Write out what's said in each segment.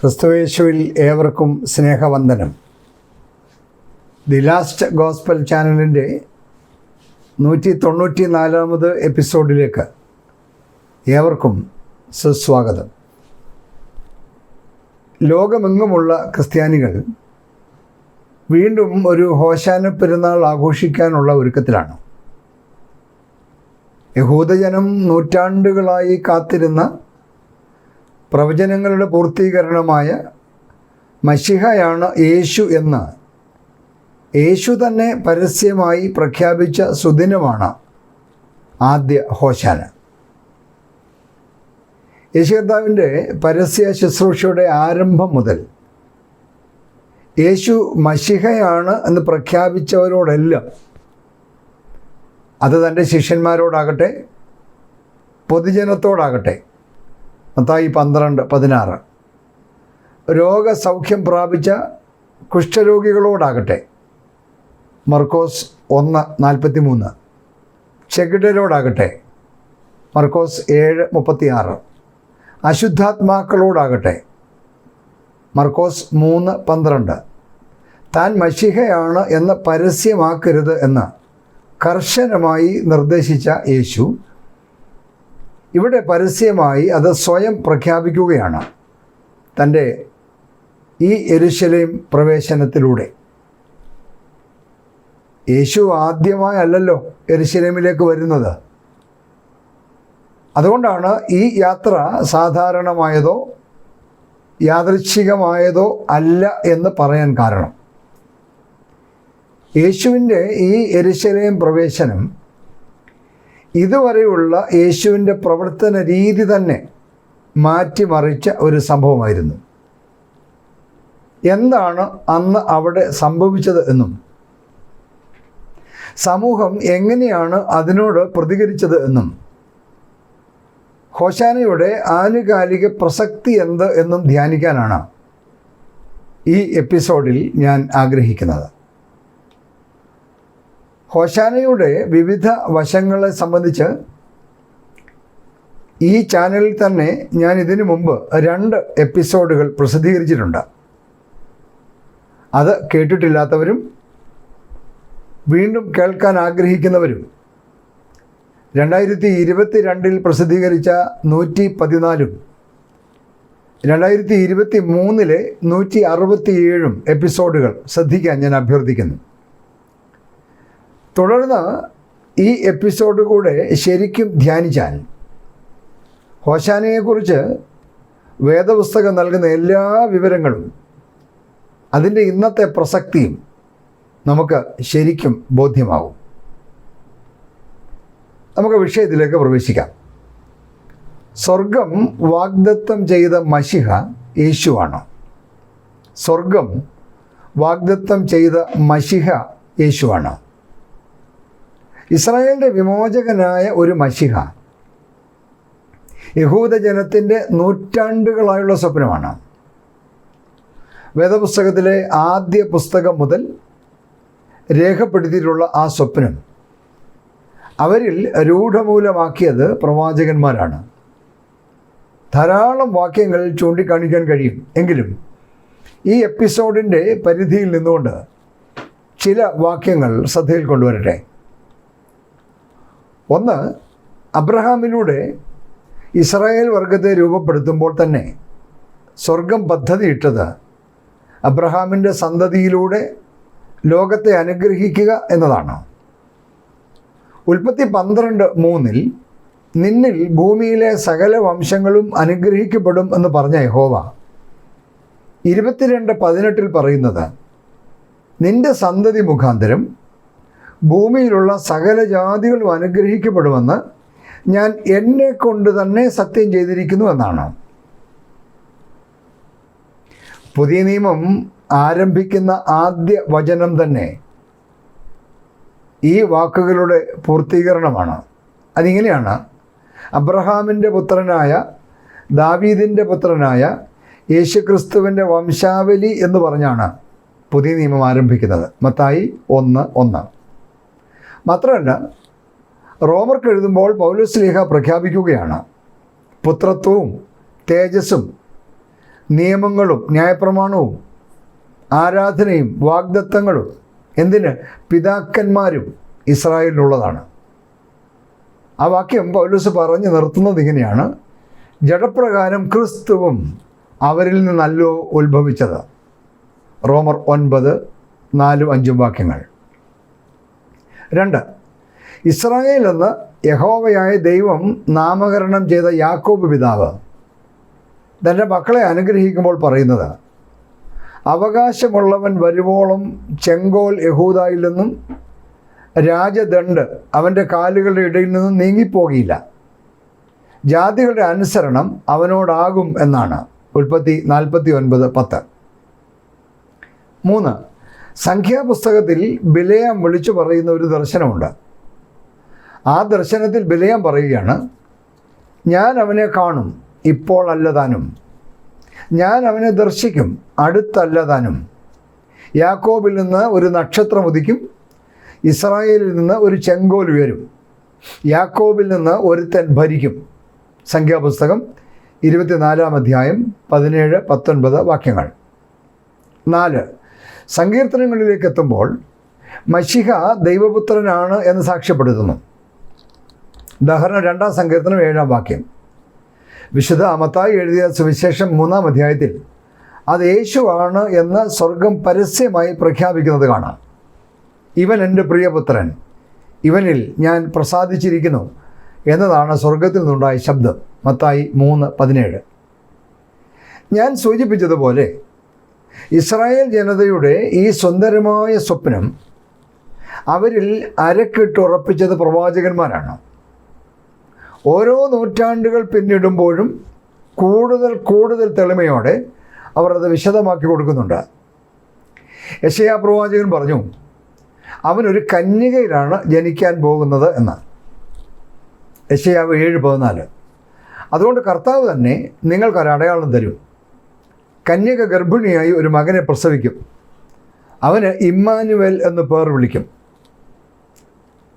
ക്രിസ്തുവേശുവിൽ ഏവർക്കും സ്നേഹവന്ദനം. ദി ലാസ്റ്റ് ഗോസ്പൽ ചാനലിന്റെ നൂറ്റി തൊണ്ണൂറ്റി നാലാമത് എപ്പിസോഡിലേക്ക് ഏവർക്കും സുസ്വാഗതം. ലോകമെങ്ങുമുള്ള ക്രിസ്ത്യാനികൾ വീണ്ടും ഒരു ഹോശാന പെരുന്നാൾ ആഘോഷിക്കാനുള്ള ഒരുക്കത്തിലാണ്. യഹൂദജനം നൂറ്റാണ്ടുകളായി കാത്തിരുന്ന പ്രവചനങ്ങളുടെ പൂർത്തീകരണമായ മഷിഹയാണ് യേശു എന്ന്. യേശു തന്നെ പരസ്യമായി പ്രഖ്യാപിച്ച സുദിനമാണ് ആദ്യ ഹോശാന. യേശു കർത്താവിന്റെ പരസ്യ ശുശ്രൂഷയുടെ ആരംഭം മുതൽ യേശു മഷിഹയാണ് എന്ന് പ്രഖ്യാപിച്ചവരോടെല്ലാം അത് തന്റെ ശിഷ്യന്മാരോടാകട്ടെ പൊതുജനത്തോടാകട്ടെ മത്തായി പന്ത്രണ്ട് പതിനാറ്. രോഗസൗഖ്യം പ്രാപിച്ച കുഷ്ഠരോഗികളോടാകട്ടെ. മർക്കോസ് ഒന്ന് നാൽപ്പത്തി മൂന്ന് ചെകിടരോടാകട്ടെ. മർക്കോസ് ഏഴ് മുപ്പത്തിയാറ്. അശുദ്ധാത്മാക്കളോടാകട്ടെ. മർക്കോസ് മൂന്ന് പന്ത്രണ്ട്. താൻ മഷിഹയാണ് എന്ന് പരസ്യമാക്കരുത് എന്ന് കർശനമായി നിർദ്ദേശിച്ച യേശു ഇവിടെ പരസ്യമായി അത് സ്വയം പ്രഖ്യാപിക്കുകയാണ്. തന്റെ ഈ എരുശലേം പ്രവേശനത്തിലൂടെ. യേശു ആദ്യമായല്ലോ എരുശലേമിലേക്ക് വരുന്നത്. അതുകൊണ്ടാണ് ഈ യാത്ര സാധാരണമായതോ യാദൃച്ഛികമായതോ അല്ല എന്ന് പറയാൻ കാരണം. യേശുവിന്റെ ഈ എരുശലേം പ്രവേശനം ഇതുവരെയുള്ള യേശുവിന്റെ പ്രവർത്തന രീതി തന്നെ മാറ്റിമറിച്ച ഒരു സംഭവമായിരുന്നു. എന്താണ് അന്ന് അവിടെ സംഭവിച്ചത് എന്നും? സമൂഹം എങ്ങനെയാണ് അതിനോട് പ്രതികരിച്ചത് എന്നും? ഹോശാനയുടെ ആനുകാലിക പ്രസക്തി എന്ത് എന്നും ധ്യാനിക്കാനാണ് ഈ എപ്പിസോഡിൽ ഞാൻ ആഗ്രഹിക്കുന്നത്. ഹോശാനയുടെ വിവിധ വശങ്ങളെ സംബന്ധിച്ച് ഈ ചാനലിൽ തന്നെ ഞാൻ ഇതിനു മുമ്പ് രണ്ട് എപ്പിസോഡുകൾ പ്രസിദ്ധീകരിച്ചിട്ടുണ്ട്. അത് കേട്ടിട്ടില്ലാത്തവരും വീണ്ടും കേൾക്കാൻ ആഗ്രഹിക്കുന്നവരും. രണ്ടായിരത്തി ഇരുപത്തി രണ്ടിൽ പ്രസിദ്ധീകരിച്ച നൂറ്റി പതിനാലും രണ്ടായിരത്തി ഇരുപത്തി മൂന്നിലെ നൂറ്റി അറുപത്തിയേഴും എപ്പിസോഡുകൾ ശ്രദ്ധിക്കാൻ ഞാൻ അഭ്യർത്ഥിക്കുന്നു. തുടർന്ന് ഈ എപ്പിസോഡ് കൂടെ ശരിക്കും ധ്യാനിച്ചാൽ ഹോശാനയെക്കുറിച്ച് വേദപുസ്തകം നൽകുന്ന എല്ലാ വിവരങ്ങളും അതിന്റെ ഇന്നത്തെ പ്രസക്തിയും നമുക്ക് ശരിക്കും ബോധ്യമാകും. നമുക്ക് വിഷയത്തിലേക്ക് പ്രവേശിക്കാം. സ്വർഗം വാഗ്ദത്തം ചെയ്ത മഷിഹ യേശുവാണ്. സ്വർഗം വാഗ്ദത്തം ചെയ്ത മഷിഹ യേശുവാണ്. ഇസ്രായേലിന്റെ വിമോചകനായ ഒരു മഷിഹ. യഹൂദജനത്തിന്റെ നൂറ്റാണ്ടുകളായുള്ള സ്വപ്നമാണ്. വേദപുസ്തകത്തിലെ ആദ്യ പുസ്തകം മുതൽ രേഖപ്പെടുത്തിയിട്ടുള്ള ആ സ്വപ്നം അവരിൽ രൂഢമൂലമാക്കിയത് പ്രവാചകന്മാരാണ്. ധാരാളം വാക്യങ്ങൾ ചൂണ്ടിക്കാണിക്കാൻ കഴിയും. എങ്കിലും ഈ എപ്പിസോഡിന്റെ പരിധിയിൽ നിന്നുകൊണ്ട് ചില വാക്യങ്ങൾ ശ്രദ്ധയിൽ കൊണ്ടുവരട്ടെ. ഒന്ന് അബ്രഹാമിലൂടെ ഇസ്രായേൽ വർഗത്തെ രൂപപ്പെടുത്തുമ്പോൾ തന്നെ സ്വർഗം പദ്ധതിയിട്ടത് അബ്രഹാമിന്റെ സന്തതിയിലൂടെ ലോകത്തെ അനുഗ്രഹിക്കുക എന്നതാണ്. ഉൽപ്പത്തി പന്ത്രണ്ട് മൂന്നിൽ നിന്നിൽ ഭൂമിയിലെ സകല വംശങ്ങളും അനുഗ്രഹിക്കപ്പെടും എന്ന് പറഞ്ഞ യഹോവ ഇരുപത്തിരണ്ട് പതിനെട്ടിൽ പറയുന്നത് നിന്റെ സന്തതി മുഖാന്തരം ഭൂമിയിലുള്ള സകല ജാതികളും അനുഗ്രഹിക്കപ്പെടുമെന്ന് ഞാൻ എന്നെ കൊണ്ട് തന്നെ സത്യം ചെയ്തിരിക്കുന്നു എന്നാണ്. പുതിയ നിയമം ആരംഭിക്കുന്ന ആദ്യ വചനം തന്നെ ഈ വാക്കുകളുടെ പൂർത്തീകരണമാണ്. അതിങ്ങനെയാണ്. അബ്രഹാമിന്റെ പുത്രനായ ദാവീദിന്റെ പുത്രനായ യേശുക്രിസ്തുവിന്റെ വംശാവലി എന്ന് പറഞ്ഞാണ് പുതിയ നിയമം ആരംഭിക്കുന്നത്. മത്തായി ഒന്ന് ഒന്ന്. മാത്രമല്ല റോമർക്ക് എഴുതുമ്പോൾ പൗലോസ്ലീഹ പ്രഖ്യാപിക്കുകയാണ്. പുത്രത്വവും തേജസ്സും നിയമങ്ങളും ന്യായപ്രമാണവും ആരാധനയും വാഗ്ദത്തങ്ങളും എന്തിന്? പിതാക്കന്മാരും ഇസ്രായേലിനുള്ളതാണ്. ആ വാക്യം പൗലൂസ് പറഞ്ഞു നിർത്തുന്നത് ഇങ്ങനെയാണ്. ജഡപ്രകാരം ക്രിസ്തുവും അവരിൽ നിന്നല്ലോ ഉത്ഭവിച്ചത്. റോമർ ഒൻപത് നാലും അഞ്ചും വാക്യങ്ങൾ. രണ്ട് ഇസ്രായേൽ എന്ന് യഹോവയായ ദൈവം നാമകരണം ചെയ്ത യാക്കോബ് പിതാവ്. തന്റെ മക്കളെ അനുഗ്രഹിക്കുമ്പോൾ പറയുന്നത് അവകാശമുള്ളവൻ വരുവോളം ചെങ്കോൽ യഹൂദായിൽ നിന്നും രാജദണ്ഡ് അവന്റെ കാലുകളുടെ ഇടയിൽ നിന്നും നീങ്ങിപ്പോകിയില്ല. ജാതികളുടെ അനുസരണം അവനോടാകും എന്നാണ് ഉൽപ്പത്തി നാൽപ്പത്തി ഒൻപത് പത്ത്. മൂന്ന് സംഖ്യാപുസ്തകത്തിൽ ബിലയാം വിളിച്ചു പറയുന്ന ഒരു ദർശനമുണ്ട്. ആ ദർശനത്തിൽ ബിലയാം പറയുകയാണ് ഞാൻ അവനെ കാണും ഇപ്പോൾ അല്ലതാനും. ഞാൻ അവനെ ദർശിക്കും അടുത്തല്ലതാനും. യാക്കോബിൽ നിന്ന് ഒരു നക്ഷത്രം ഉദിക്കും ഇസ്രായേലിൽ നിന്ന് ഒരു ചെങ്കോൽ ഉയരും. യാക്കോബിൽ നിന്ന് ഒരുത്തൻ ഭരിക്കും. സംഖ്യാപുസ്തകം ഇരുപത്തിനാലാം അധ്യായം പതിനേഴ് പത്തൊൻപത് വാക്യങ്ങൾ. നാല് സങ്കീർത്തനങ്ങളിലേക്ക് എത്തുമ്പോൾ മഷിഹ ദൈവപുത്രനാണ് എന്ന് സാക്ഷ്യപ്പെടുത്തുന്നു. ഉദാഹരണം രണ്ടാം സങ്കീർത്തനം ഏഴാം വാക്യം. വിശുദ്ധ അമത്തായി എഴുതിയ സുവിശേഷം മൂന്നാം അധ്യായത്തിൽ അത് യേശുവാണ് എന്ന് സ്വർഗം പരസ്യമായി പ്രഖ്യാപിക്കുന്നത് കാണാം. ഇവൻ എന്റെ പ്രിയപുത്രൻ ഇവനിൽ ഞാൻ പ്രസാദിച്ചിരിക്കുന്നു എന്നതാണ് സ്വർഗത്തിൽ നിന്നുണ്ടായ ശബ്ദം. മത്തായി മൂന്ന് പതിനേഴ്. ഞാൻ സൂചിപ്പിച്ചതുപോലെ ഇസ്രായേൽ ജനതയുടെ ഈ സുന്ദരമായ സ്വപ്നം അവരിൽ അരക്കിട്ടുറപ്പിച്ചത് പ്രവാചകന്മാരാണ്. ഓരോ നൂറ്റാണ്ടുകൾ പിന്നിടുമ്പോഴും കൂടുതൽ കൂടുതൽ തെളിമയോടെ അവർ അത് വിശദമാക്കി കൊടുക്കുന്നുണ്ട്. യശയാ പ്രവാചകൻ പറഞ്ഞു അവനൊരു കന്യകയിലാണ് ജനിക്കാൻ പോകുന്നത് എന്ന്. യശയാവ് ഏഴ് പതിനാല്. അതുകൊണ്ട് കർത്താവ് തന്നെ നിങ്ങൾക്കൊരടയാളം തരും. കന്യക ഗർഭിണിയായി ഒരു മകനെ പ്രസവിക്കും. അവന് ഇമ്മാനുവൽ എന്ന് പേർ വിളിക്കും.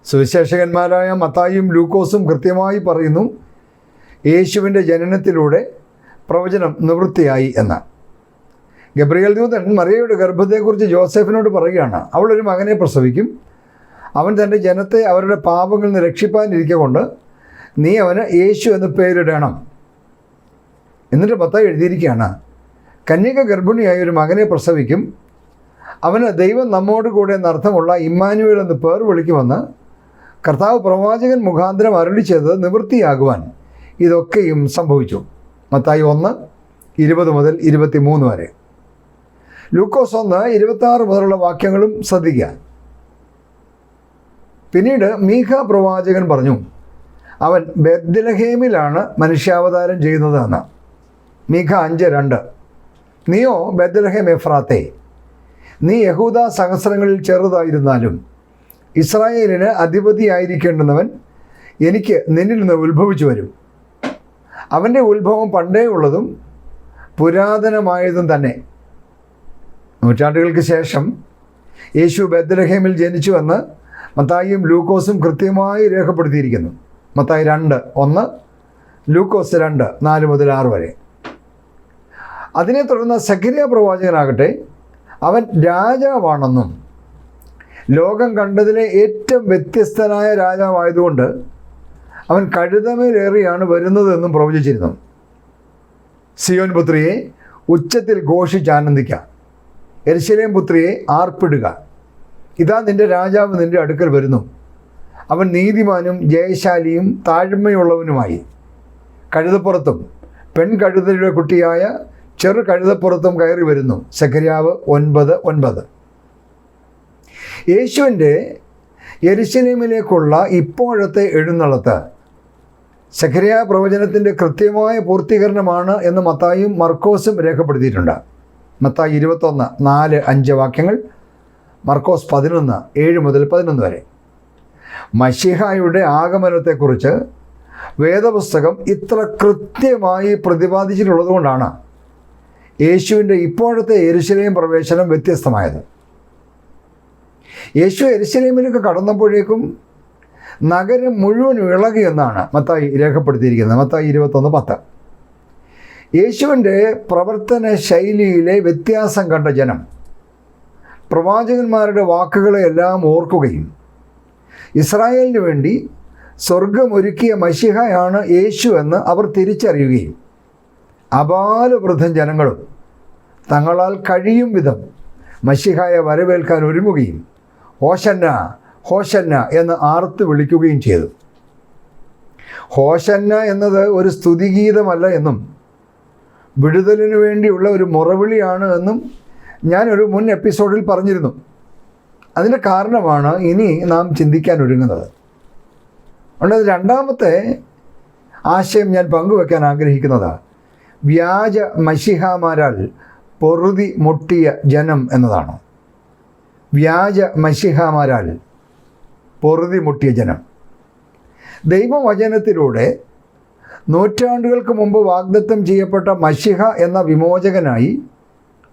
സുവിശേഷകന്മാരായ മത്തായും ലൂക്കോസും കൃത്യമായി പറയുന്നു യേശുവിന്റെ ജനനത്തിലൂടെ പ്രവചനം നിവൃത്തിയായി എന്ന്. ഗബ്രിയൽ ദൂതൻ മറിയയുടെ ഗർഭത്തെക്കുറിച്ച് ജോസഫിനോട് പറയുകയാണ് അവളൊരു മകനെ പ്രസവിക്കും. അവൻ തന്റെ ജനത്തെ അവരുടെ പാപങ്ങളിൽ നിന്ന് രക്ഷിപ്പാനിരിക്കെ കൊണ്ട് നീ അവന് യേശു എന്ന് പേരിടണം. എന്നിട്ട് മത്തായി എഴുതിയിരിക്കുകയാണ് കന്യക ഗർഭിണിയായ ഒരു മകനെ പ്രസവിക്കും. അവന് ദൈവം നമ്മോട് കൂടെ എന്നർത്ഥമുള്ള ഇമ്മാനുവേൽ എന്ന് പേർ വിളിക്കുമെന്ന് കർത്താവ് പ്രവാചകൻ മുഖാന്തരം അരുളി ചെയ്തത് നിവൃത്തിയാകുവാൻ ഇതൊക്കെയും സംഭവിച്ചു. മത്തായി ഒന്ന് ഇരുപത് മുതൽ ഇരുപത്തി മൂന്ന് വരെ. ലൂക്കോസ് ഒന്ന് ഇരുപത്താറ് മുതലുള്ള വാക്യങ്ങളും ശ്രദ്ധിക്കുക പിന്നീട് മീഖ പ്രവാചകൻ പറഞ്ഞു അവൻ ബെദ്ലഹേമിലാണ് മനുഷ്യാവതാരം ചെയ്യുന്നത് എന്ന് മീഖ അഞ്ച് രണ്ട്. നീയോ ബെദ്ലഹേം എഫ്രാത്തെ നീ യഹൂദ സഹസ്രങ്ങളിൽ ചെറുതായിരുന്നാലും ഇസ്രായേലിന് അധിപതിയായിരിക്കേണ്ടുന്നവൻ എനിക്ക് നിന്നിൽ നിന്ന് ഉത്ഭവിച്ചു വരും. അവന്റെ ഉത്ഭവം പണ്ടേ ഉള്ളതും പുരാതനമായതും തന്നെ. നൂറ്റാണ്ടുകൾക്ക് ശേഷം യേശു ബദ്രഹേമിൽ ജനിച്ചുവെന്ന് മത്തായിയും ലൂക്കോസും കൃത്യമായി രേഖപ്പെടുത്തിയിരിക്കുന്നു. മത്തായി രണ്ട് ഒന്ന് ലൂക്കോസ് രണ്ട് നാല് മുതൽ ആറ് വരെ. അതിനെ തുടർന്ന് സക്രിയ പ്രവാചകനാകട്ടെ അവൻ രാജാവാണെന്നും ലോകം കണ്ടതിലെ ഏറ്റവും വ്യത്യസ്തനായ രാജാവായതുകൊണ്ട് അവൻ കഴുതമേലേറിയാണ് വരുന്നതെന്നും പ്രവചിച്ചിരുന്നു. സിയോൻ പുത്രിയെ ഉച്ചത്തിൽ ഘോഷിച്ചാനന്ദിക്ക. എരിശലേം പുത്രിയെ ആർപ്പിടുക. ഇതാ നിന്റെ രാജാവ് നിന്റെ അടുക്കൽ വരുന്നു. അവൻ നീതിമാനും ജയശാലിയും താഴ്മയുള്ളവനുമായി. കഴുതപ്പുറത്തും പെൺകഴുതയുടെ കുട്ടിയായ ചെറു കഴുതപ്പുറത്തും കയറി വരുന്നു. സക്കരിയാവ് ഒൻപത് ഒൻപത്. യേശുവിന്റെ യെരുശലേമിലേക്കുള്ള ഇപ്പോഴത്തെ എഴുന്നള്ളത്ത് സഖരിയ പ്രവചനത്തിന്റെ കൃത്യമായ പൂർത്തീകരണമാണ് എന്ന് മത്തായും മർക്കോസും രേഖപ്പെടുത്തിയിട്ടുണ്ട്. മത്തായി ഇരുപത്തൊന്ന് നാല് അഞ്ച് വാക്യങ്ങൾ മർക്കോസ് പതിനൊന്ന് ഏഴ് മുതൽ പതിനൊന്ന് വരെ. മഷിഹായുടെ ആഗമനത്തെക്കുറിച്ച് വേദപുസ്തകം ഇത്ര കൃത്യമായി പ്രതിപാദിച്ചിട്ടുള്ളത് കൊണ്ടാണ് യേശുവിന്റെ ഇപ്പോഴത്തെ എരുശലേം പ്രവേശനം വ്യത്യസ്തമായത്. യേശു എരുശലേമിലേക്ക് കടന്നപ്പോഴേക്കും നഗരം മുഴുവൻ ഇളകിയെന്നാണ് മത്തായി രേഖപ്പെടുത്തിയിരിക്കുന്നത്. മത്തായി ഇരുപത്തൊന്ന് പത്ത്. യേശുവിന്റെ പ്രവർത്തന ശൈലിയിലെ വ്യത്യാസം കണ്ട ജനം പ്രവാചകന്മാരുടെ വാക്കുകളെ എല്ലാം ഓർക്കുകയും ഇസ്രായേലിന് വേണ്ടി സ്വർഗമൊരുക്കിയ മഷിഹയാണ് യേശു എന്ന് അവർ തിരിച്ചറിയുകയും അപാലവൃദ്ധം ജനങ്ങളും തങ്ങളാൽ കഴിയും വിധം മഷിഹായെ വരവേൽക്കാൻ ഒരുങ്ങുകയും ഹോശന്ന ഹോശന്ന എന്ന് ആർത്ത് വിളിക്കുകയും ചെയ്തു. ഹോശന്ന എന്നത് ഒരു സ്തുതിഗീതമല്ല എന്നും വിടുതലിനു വേണ്ടിയുള്ള ഒരു മുറവിളിയാണ് എന്നും ഞാനൊരു മുൻ എപ്പിസോഡിൽ പറഞ്ഞിരുന്നു. അതിന്റെ കാരണമാണ് ഇനി നാം ചിന്തിക്കാൻ ഒരുങ്ങുന്നത്. അതുകൊണ്ട് രണ്ടാമത്തെ ആശയം ഞാൻ പങ്കുവെക്കാൻ ആഗ്രഹിക്കുന്നത് വ്യാജ മഷിഹാമാരാൽ പൊറുതി മുട്ടിയ ജനം എന്നതാണ്. വ്യാജ മഷിഹാമാരാൽ പൊറുതി മുട്ടിയ ജനം. ദൈവവചനത്തിലൂടെ നൂറ്റാണ്ടുകൾക്ക് മുമ്പ് വാഗ്ദത്തം ചെയ്യപ്പെട്ട മഷിഹ എന്ന വിമോചകനായി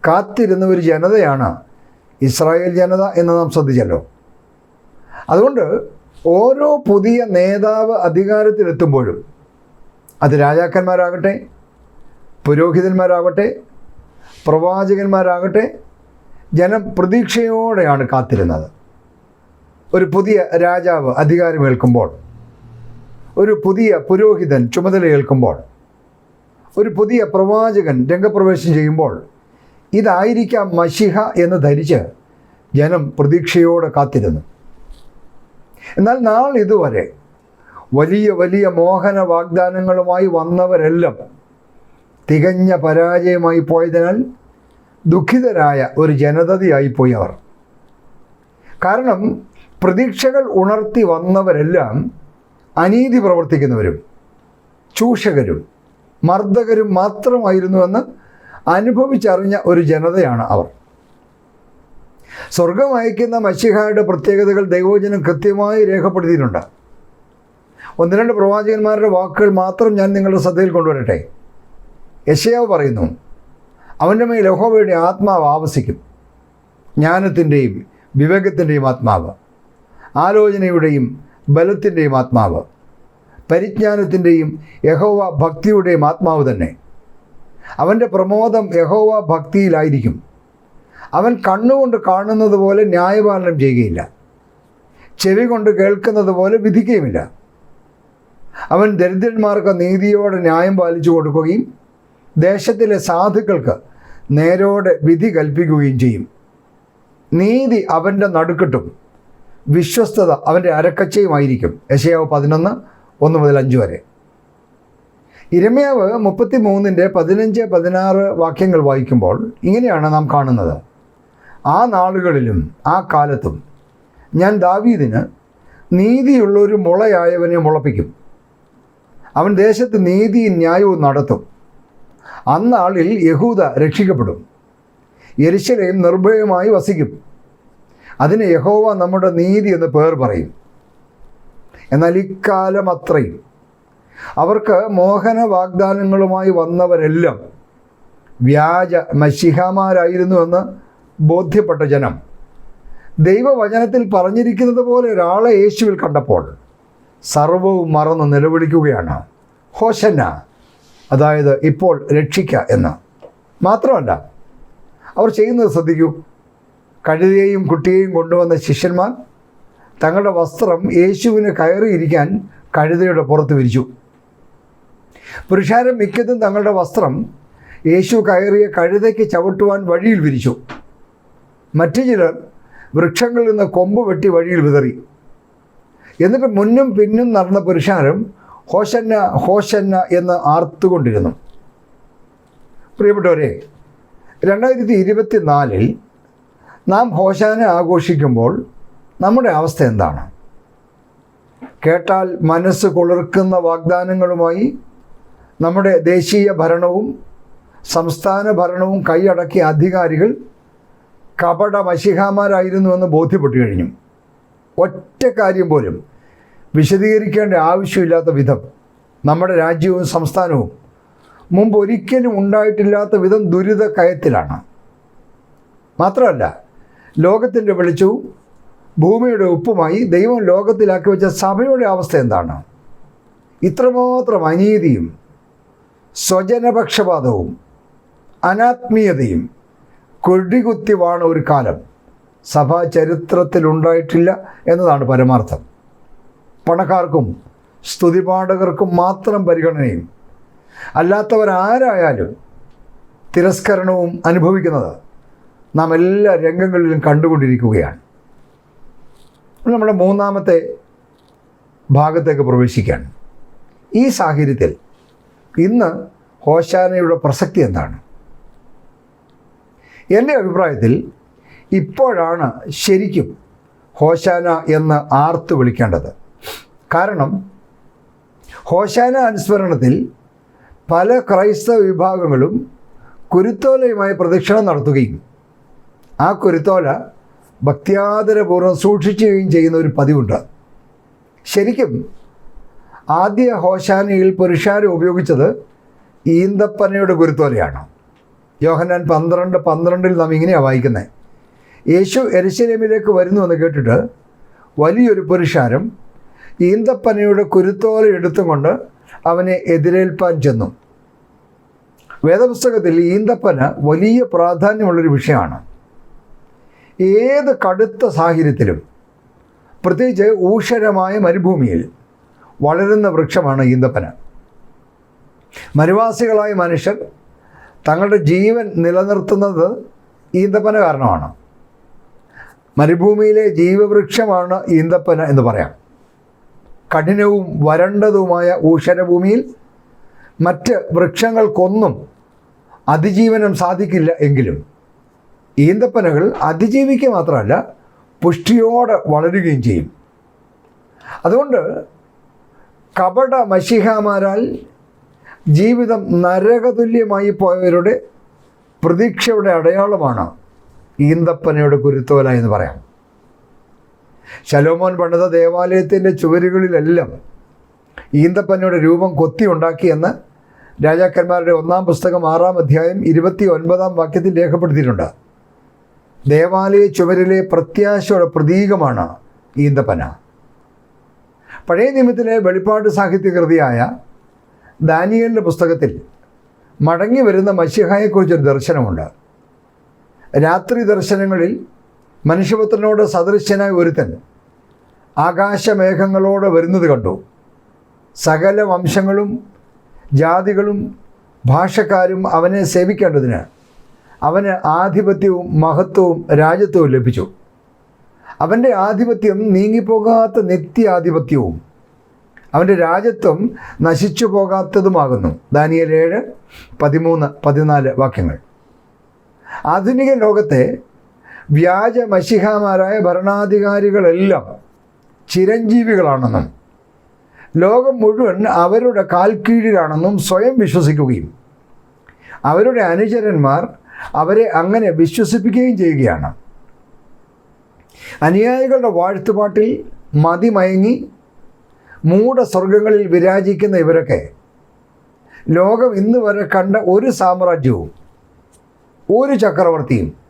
കാത്തിരുന്ന ഒരു ജനതയാണ് ഇസ്രായേൽ ജനത എന്ന് നാം ശ്രദ്ധിച്ചല്ലോ. അതുകൊണ്ട് ഓരോ പുതിയ നേതാവ് അധികാരത്തിലെത്തുമ്പോഴും അത് രാജാക്കന്മാരാകട്ടെ പുരോഹിതന്മാരാകട്ടെ പ്രവാചകന്മാരാകട്ടെ ജനം പ്രതീക്ഷയോടെയാണ് കാത്തിരുന്നത്. ഒരു പുതിയ രാജാവ് അധികാരമേൽക്കുമ്പോൾ ഒരു പുതിയ പുരോഹിതൻ ചുമതലയേൽക്കുമ്പോൾ ഒരു പുതിയ പ്രവാചകൻ രംഗപ്രവേശം ചെയ്യുമ്പോൾ ഇതായിരിക്കാം മഷിഹ എന്ന് ധരിച്ച് ജനം പ്രതീക്ഷയോടെ കാത്തിരുന്നു. എന്നാൽ നാൾ ഇതുവരെ വലിയ വലിയ മോഹന വാഗ്ദാനങ്ങളുമായി വന്നവരെല്ലാം തികഞ്ഞ പരാജയമായി പോയതിനാൽ ദുഃഖിതരായ ഒരു ജനതയായി പോയി അവർ. കാരണം പ്രതീക്ഷകൾ ഉണർത്തി വന്നവരെല്ലാം അനീതി പ്രവർത്തിക്കുന്നവരും ചൂഷകരും മർദ്ദകരും മാത്രമായിരുന്നുവെന്ന് അനുഭവിച്ചറിഞ്ഞ ഒരു ജനതയാണ് അവർ. സ്വർഗം അയക്കുന്ന മഷിഹായുടെ പ്രത്യേകതകൾ ദൈവോചനം കൃത്യമായി രേഖപ്പെടുത്തിയിട്ടുണ്ട്. ഒന്ന് രണ്ട് പ്രവാചകന്മാരുടെ വാക്കുകൾ മാത്രം ഞാൻ നിങ്ങളുടെ ശ്രദ്ധയിൽ കൊണ്ടുവരട്ടെ? യശയാവ് പറയുന്നു അവന്റെ മേൽ യഹോവയുടെ ആത്മാവ് ആവസിക്കും. ജ്ഞാനത്തിന്റെയും വിവേകത്തിന്റെയും ആത്മാവ് ആലോചനയുടെയും ബലത്തിന്റെയും ആത്മാവ് പരിജ്ഞാനത്തിന്റെയും യഹോവ ഭക്തിയുടെയും ആത്മാവ് തന്നെ. അവന്റെ പ്രമോദം യഹോവ ഭക്തിയിലായിരിക്കും. അവൻ കണ്ണുകൊണ്ട് കാണുന്നത് പോലെ ന്യായപാലനം ചെയ്യുകയില്ല. ചെവി കൊണ്ട് കേൾക്കുന്നത് പോലെ വിധിക്കുകയുമില്ല. അവൻ ദരിദ്രന്മാർക്ക് നീതിയോടെ ന്യായം പാലിച്ചു കൊടുക്കുകയും ദേശത്തിലെ സാധുക്കൾക്ക് നേരോടെ വിധി കൽപ്പിക്കുകയും ചെയ്യും. നീതി അവന്റെ നടുക്കിട്ടും വിശ്വസ്തത അവന്റെ അരക്കച്ചയുമായിരിക്കും. യശയാവ് പതിനൊന്ന് ഒന്ന് മുതൽ അഞ്ച് വരെ. ഇരമയാവ് മുപ്പത്തി മൂന്നിന്റെ പതിനഞ്ച് പതിനാറ് വാക്യങ്ങൾ വായിക്കുമ്പോൾ ഇങ്ങനെയാണ് നാം കാണുന്നത്. ആ നാളുകളിലും ആ കാലത്തും ഞാൻ ദാവീദിന് നീതിയുള്ളൊരു മുളയായവനെ മുളപ്പിക്കും. അവൻ ദേശത്ത് നീതിയും ന്യായവും നടത്തും. അന്നാളിൽ യഹൂദ രക്ഷിക്കപ്പെടും. യെരുശലേം നിർഭയമായി വസിക്കും. അതിന് യഹോവ നമ്മുടെ നീതി എന്ന് പേർ പറയും. എന്നാൽ ഇക്കാലം അത്രയും. അവർക്ക് മോഹന വാഗ്ദാനങ്ങളുമായി വന്നവരെല്ലാം വ്യാജ മഷിഹാമാരായിരുന്നുവെന്ന് ബോധ്യപ്പെട്ട ജനം. ദൈവവചനത്തിൽ പറഞ്ഞിരിക്കുന്നത് പോലെ ഒരാളെ യേശുവിൽ കണ്ടപ്പോൾ സർവവും മറന്ന് നിലവിളിക്കുകയാണ്. ഹോശന്ന. അതായത് ഇപ്പോൾ രക്ഷിക്ക എന്ന്. മാത്രമല്ല അവർ ചെയ്യുന്നത് ശ്രദ്ധിക്കൂ. കഴുതയെയും കുട്ടിയെയും കൊണ്ടുവന്ന ശിഷ്യന്മാർ തങ്ങളുടെ വസ്ത്രം യേശുവിന് കയറിയിരിക്കാൻ കഴുതയുടെ പുറത്ത് വിരിച്ചു. പുരുഷാരം മിക്കതും തങ്ങളുടെ വസ്ത്രം യേശു കയറിയ കഴുതയ്ക്ക് ചവിട്ടുവാൻ വഴിയിൽ വിരിച്ചു. മറ്റു ചിലർ വൃക്ഷങ്ങളിൽ നിന്ന് കൊമ്പ് വെട്ടി വഴിയിൽ വിതറി. എന്നിട്ട് മുന്നും പിന്നും നടന്ന പുരുഷാരം ഹോശന്ന ഹോശന്ന എന്ന് ആർത്തുകൊണ്ടിരുന്നു. പ്രിയപ്പെട്ടവരെ രണ്ടായിരത്തി ഇരുപത്തി നാലിൽ നാം ഹോശാന ആഘോഷിക്കുമ്പോൾ നമ്മുടെ അവസ്ഥ എന്താണ്? കേട്ടാൽ മനസ്സ് കുളിർക്കുന്ന വാഗ്ദാനങ്ങളുമായി നമ്മുടെ ദേശീയ ഭരണവും സംസ്ഥാന ഭരണവും കൈയടക്കിയ അധികാരികൾ കപട മഷിഹാമാരായിരുന്നുവെന്ന് ബോധ്യപ്പെട്ടു കഴിഞ്ഞു. ഒറ്റ കാര്യം പോലും വിശദീകരിക്കേണ്ട ആവശ്യമില്ലാത്ത വിധം നമ്മുടെ രാജ്യവും സംസ്ഥാനവും മുമ്പ് ഒരിക്കലും ഉണ്ടായിട്ടില്ലാത്ത വിധം ദുരിത കയത്തിലാണ്. മാത്രമല്ല ലോകത്തിന്റെ വെളിച്ചവും ഭൂമിയുടെ ഉപ്പുമായി ദൈവം ലോകത്തിലാക്കി വെച്ച സഭയുടെ അവസ്ഥ എന്താണ്? ഇത്രമാത്രം അനീതിയും സ്വജനപക്ഷപാതവും അനാത്മീയതയും കൊടികുത്തിവാണ് ഒരു കാലം സഭാ ചരിത്രത്തിലുണ്ടായിട്ടില്ല എന്നതാണ് പരമാർത്ഥം. പണക്കാർക്കും സ്തുതിപാഠകർക്കും മാത്രം പരിഗണനയും അല്ലാത്തവരാരായാലും തിരസ്കരണവും അനുഭവിക്കുന്നത് നാം എല്ലാ രംഗങ്ങളിലും കണ്ടുകൊണ്ടിരിക്കുകയാണ്. നമ്മുടെ മൂന്നാമത്തെ ഭാഗത്തേക്ക് പ്രവേശിക്കുകയാണ്. ഈ സാഹചര്യത്തിൽ ഇന്ന് ഹോശാനയുടെ പ്രസക്തി എന്താണ്? എന്റെ അഭിപ്രായത്തിൽ ഇപ്പോഴാണ് ശരിക്കും ഹോശാന എന്ന് ആർത്ത് വിളിക്കേണ്ടത്. കാരണം ഹോശാന അനുസ്മരണത്തിൽ പല ക്രൈസ്തവ വിഭാഗങ്ങളും കുരുത്തോലയുമായി പ്രദക്ഷിണം നടത്തുകയും ആ കുരുത്തോല ഭക്ത്യാദരപൂർവം സൂക്ഷിക്കുകയും ചെയ്യുന്ന ഒരു പതിവുണ്ട്. ശരിക്കും ആദ്യ ഹോശാനയിൽ പുരുഷാരം ഉപയോഗിച്ചത് ഈന്തപ്പനയുടെ കുരുത്തോലയാണ്. യോഹന്നാൻ പന്ത്രണ്ട് പന്ത്രണ്ടിൽ നാം ഇങ്ങനെയാണ് വായിക്കുന്നത് യേശു എരിശലേമിലേക്ക് വരുന്നു എന്ന് കേട്ടിട്ട് വലിയൊരു പുരുഷാരം ഈന്തപ്പനയുടെ കുരുത്തോല എടുത്തുകൊണ്ട് അവനെ എതിരേൽപ്പാൻ ചെന്നു. വേദപുസ്തകത്തിൽ ഈന്തപ്പന വലിയ പ്രാധാന്യമുള്ളൊരു വിഷയമാണ്. ഏത് കടുത്ത സാഹചര്യത്തിലും പ്രത്യേകിച്ച് ഊഷരമായ മരുഭൂമിയിൽ വളരുന്ന വൃക്ഷമാണ് ഈന്തപ്പന. മരുവാസികളായ മനുഷ്യർ തങ്ങളുടെ ജീവൻ നിലനിർത്തുന്നത് ഈന്തപ്പന കാരണമാണ്. മരുഭൂമിയിലെ ജീവവൃക്ഷമാണ് ഈന്തപ്പന എന്ന് പറയാം. കഠിനവും വരണ്ടതുമായ ഊഷരഭൂമിയിൽ മറ്റ് വൃക്ഷങ്ങൾക്കൊന്നും അതിജീവനം സാധിക്കില്ല എങ്കിലും ഈന്തപ്പനകൾ അതിജീവിക്കുക മാത്രമല്ല പുഷ്ടിയോടെ വളരുകയും ചെയ്യും. അതുകൊണ്ട് കപട മഷിഹാമാരാൽ ജീവിതം നരകതുല്യമായി പോയവരുടെ പ്രതീക്ഷയുടെ അടയാളമാണ് ഈന്തപ്പനയുടെ കുരുത്തോല എന്ന് പറയാം. ശലോമോൻ പണിത ദേവാലയത്തിന്റെ ചുവരുകളിലെല്ലാം ഈന്തപ്പനയുടെ രൂപം കൊത്തി ഉണ്ടാക്കിയെന്ന് രാജാക്കന്മാരുടെ ഒന്നാം പുസ്തകം ആറാം അധ്യായം ഇരുപത്തി ഒൻപതാം വാക്യത്തിൽ രേഖപ്പെടുത്തിയിട്ടുണ്ട്. ദേവാലയ ചുവരിലെ പ്രത്യാശയുടെ പ്രതീകമാണ് ഈന്തപ്പന. പഴയ നിയമത്തിലെ വെളിപ്പാട് സാഹിത്യകൃതിയായ ദാനിയലിന്റെ പുസ്തകത്തിൽ മടങ്ങി വരുന്ന മഷിഹായെക്കുറിച്ചൊരു ദർശനമുണ്ട്. രാത്രി ദർശനങ്ങളിൽ മനുഷ്യപുത്രനോട് സദൃശ്യനായ ഒരുത്തൻ ആകാശമേഘങ്ങളോട് വരുന്നത് കണ്ടു. സകല വംശങ്ങളും ജാതികളും ഭാഷക്കാരും അവനെ സേവിക്കേണ്ടതിന് അവന് ആധിപത്യവും മഹത്വവും രാജ്യത്വവും ലഭിച്ചു. അവന്റെ ആധിപത്യം നീങ്ങിപ്പോകാത്ത നിത്യാധിപത്യവും അവന്റെ രാജ്യത്വം നശിച്ചു പോകാത്തതുമാകുന്നു. ദാനിയൽ ഏഴ് പതിമൂന്ന് പതിനാല് വാക്യങ്ങൾ. ആധുനിക ലോകത്തെ വ്യാജ മഷിഹാമാരായ ഭരണാധികാരികളെല്ലാം ചിരഞ്ജീവികളാണെന്നും ലോകം മുഴുവൻ അവരുടെ കാൽക്കീഴിലാണെന്നും സ്വയം വിശ്വസിക്കുകയും അവരുടെ അനുചരന്മാർ അവരെ അങ്ങനെ വിശ്വസിപ്പിക്കുകയും ചെയ്യുകയാണ്. അനുയായികളുടെ വാഴ്ത്തുപാട്ടിൽ മതിമയങ്ങി മൂട സ്വർഗങ്ങളിൽ വിരാജിക്കുന്ന ഇവരൊക്കെ ലോകം ഇന്ന് വരെ കണ്ട ഒരു സാമ്രാജ്യവും ഒരു ചക്രവർത്തിയും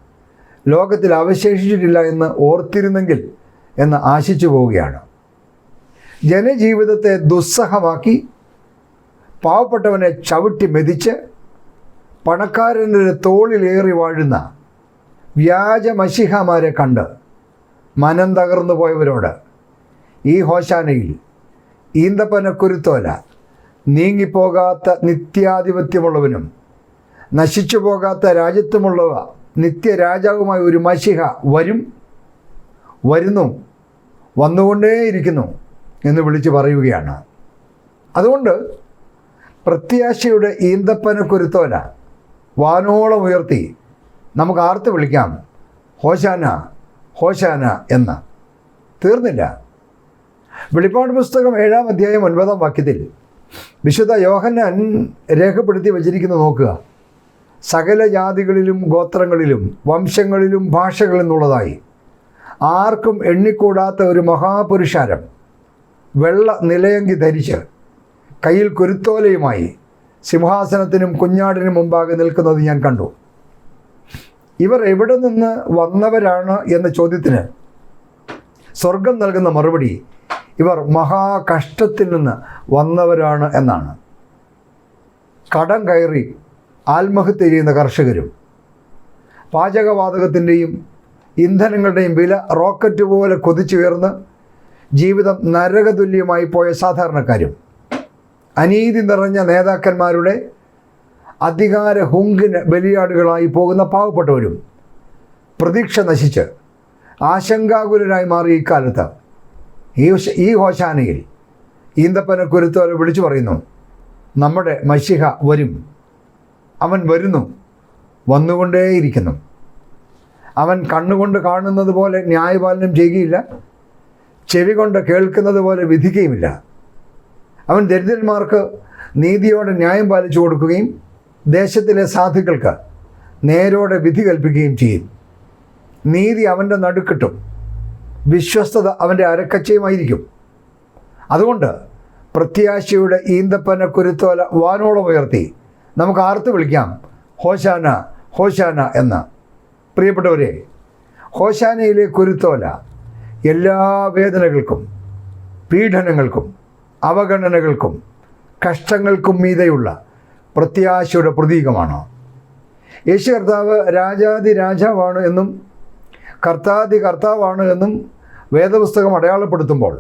ലോകത്തിൽ അവശേഷിച്ചിട്ടില്ല എന്ന് ഓർത്തിരുന്നെങ്കിൽ എന്ന് ആശിച്ചു പോവുകയാണ്. ജനജീവിതത്തെ ദുസ്സഹമാക്കി പാവപ്പെട്ടവനെ ചവിട്ടി മെതിച്ച് പണക്കാരന്റെ തോളിലേറി വാഴുന്ന വ്യാജ മഷിഹമാരെ കണ്ട് മനം തകർന്നു പോയവരോട് ഈ ഹോശാനയിൽ ഈന്തപ്പനക്കുരുത്തോല നീങ്ങിപ്പോകാത്ത നിത്യാധിപത്യമുള്ളവനും നശിച്ചു പോകാത്ത രാജ്യത്വമുള്ളവ നിത്യരാജാവുമായ ഒരു മഷിഹ വരും വരുന്നു വന്നുകൊണ്ടേയിരിക്കുന്നു എന്ന് വിളിച്ച് പറയുകയാണ്. അതുകൊണ്ട് പ്രത്യാശയുടെ ഈന്തപ്പനക്കുരുത്തോല വാനോളം ഉയർത്തി നമുക്ക് ആർത്ത് വിളിക്കാം. ഹോശാന ഹോശാന എന്ന്. തീർന്നില്ല. വെളിപ്പാട് പുസ്തകം ഏഴാം അധ്യായം ഒൻപതാം വാക്യത്തിൽ വിശുദ്ധ യോഹന്നാൻ രേഖപ്പെടുത്തി വച്ചിരിക്കുന്നത് നോക്കുക. സകല ജാതികളിലും ഗോത്രങ്ങളിലും വംശങ്ങളിലും ഭാഷകളെന്നുള്ളതായി ആർക്കും എണ്ണിക്കൂടാത്ത ഒരു മഹാപുരുഷാരം. വെള്ള നിലയങ്കി ധരിച്ച് കയ്യിൽ കുരുത്തോലയുമായി സിംഹാസനത്തിനും കുഞ്ഞാടിനും മുമ്പാകെ നിൽക്കുന്നത് ഞാൻ കണ്ടു. ഇവർ എവിടെ നിന്ന് വന്നവരാണ് എന്ന ചോദ്യത്തിന് സ്വർഗം നൽകുന്ന മറുപടി ഇവർ മഹാകഷ്ടത്തിൽ നിന്ന് വന്നവരാണ് എന്നാണ്. കടം കയറി ആത്മഹത്യ ചെയ്യുന്ന കർഷകരും പാചകവാതകത്തിന്റെയും ഇന്ധനങ്ങളുടെയും വില റോക്കറ്റ് പോലെ കൊതിച്ചുയർന്ന് ജീവിതം നരകതുല്യമായി പോയ സാധാരണക്കാരും അനീതി നിറഞ്ഞ നേതാക്കന്മാരുടെ അധികാര ഹുങ്കിന് ബലിയാടുകളായി പോകുന്ന പാവപ്പെട്ടവരും പ്രതീക്ഷ നശിച്ച് ആശങ്കാകുലരായി മാറി ഇക്കാലത്ത്. ഈ ഈ ഹോശാനയിൽ ഈന്തപ്പനക്കുരുത്തോലെ വിളിച്ചു പറയുന്നു നമ്മുടെ മഷിഹ വരും. അവൻ വരുന്നു വന്നുകൊണ്ടേയിരിക്കുന്നു. അവൻ കണ്ണുകൊണ്ട് കാണുന്നത് പോലെ ന്യായപാലനം ചെയ്യുകയില്ല ചെവി കൊണ്ട് കേൾക്കുന്നത് പോലെ വിധിക്കുകയുമില്ല. അവൻ ദരിദ്രന്മാർക്ക് നീതിയോടെ ന്യായം പാലിച്ചു കൊടുക്കുകയും ദേശത്തിലെ സാധുക്കൾക്ക് നേരോടെ വിധി കൽപ്പിക്കുകയും ചെയ്യും. നീതി അവന്റെ നടുക്കിട്ടും വിശ്വസ്തത അവന്റെ അരക്കച്ചയുമായിരിക്കും. അതുകൊണ്ട് പ്രത്യാശയുടെ ഈന്തപ്പന കുരുത്തോല വാനോളം ഉയർത്തി നമുക്ക് ആർത്ത് വിളിക്കാം. ഹോശാന ഹോശാന എന്ന്. പ്രിയപ്പെട്ടവരെ ഹോശാനയിലെ കുരുത്തോല എല്ലാ വേദനകൾക്കും പീഡനങ്ങൾക്കും അവഗണനകൾക്കും കഷ്ടങ്ങൾക്കും മീതെയുള്ള പ്രത്യാശയുടെ പ്രതീകമാണ്. യേശു കർത്താവ് രാജാതി രാജാവാണ് എന്നും കർത്താതി കർത്താവാണ് എന്നും വേദപുസ്തകം അടയാളപ്പെടുത്തുമ്പോൾ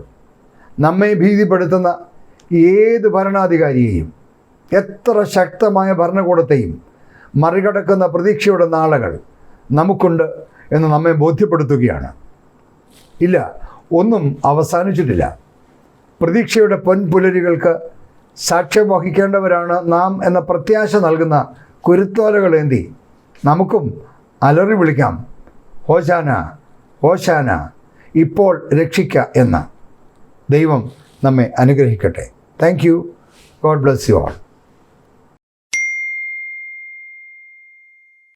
നമ്മെ ഭീതിപ്പെടുത്തുന്ന ഏത് ഭരണാധികാരിയെയും എത്ര ശക്തമായ ഭരണകൂടത്തെയും മറികടക്കുന്ന പ്രതീക്ഷയുടെ നാളുകൾ നമുക്കുണ്ട് എന്ന് നമ്മെ ബോധ്യപ്പെടുത്തുകയാണ്. ഇല്ല ഒന്നും അവസാനിച്ചിട്ടില്ല. പ്രതീക്ഷയുടെ പൊൻപുലരികൾക്ക് സാക്ഷ്യം വഹിക്കേണ്ടവരാണ് നാം എന്ന പ്രത്യാശ നൽകുന്ന കുരുത്തോലകളേന്തി നമുക്കും അലറി വിളിക്കാം. ഹോശാന ഹോശാന ഇപ്പോൾ രക്ഷിക്ക എന്ന്. ദൈവം നമ്മെ അനുഗ്രഹിക്കട്ടെ. Thank you. God bless you all.